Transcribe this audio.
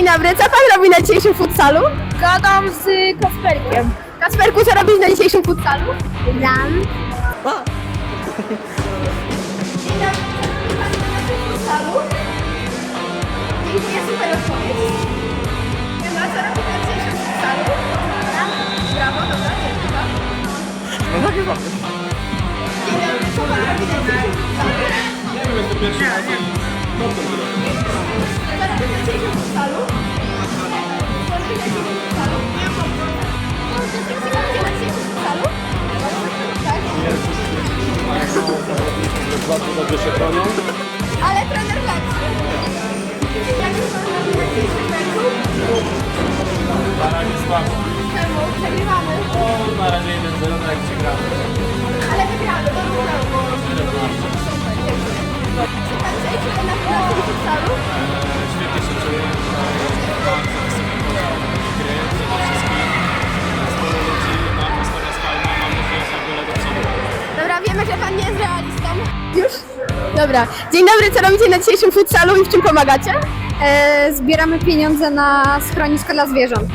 Dzień dobry, co pan robi na dzisiejszym futsalu? Gadam z Kasperkiem. Kasperku, co robisz na dzisiejszym futsalu? Gram. Dziękuję, super odpowiedź. Chyba, co robisz na dzisiejszym futsalu? Brawo, dobra, dziękuję. No nagrywam. Dzień dobry, co pan robi na dzisiejszym futsalu? Nie wiem, jest to pierwszy raz i dobrze się bronią. Ale trener lepszy. Jak pan robi na dzisiejszym meczu? Na razie słabo. Czemu? Przegrywamy. Dobra, wiemy, że pan nie jest realistą. Już? Dobra. Dzień dobry, co robicie na dzisiejszym futsalu i w czym pomagacie? E, zbieramy pieniądze na schronisko dla zwierząt.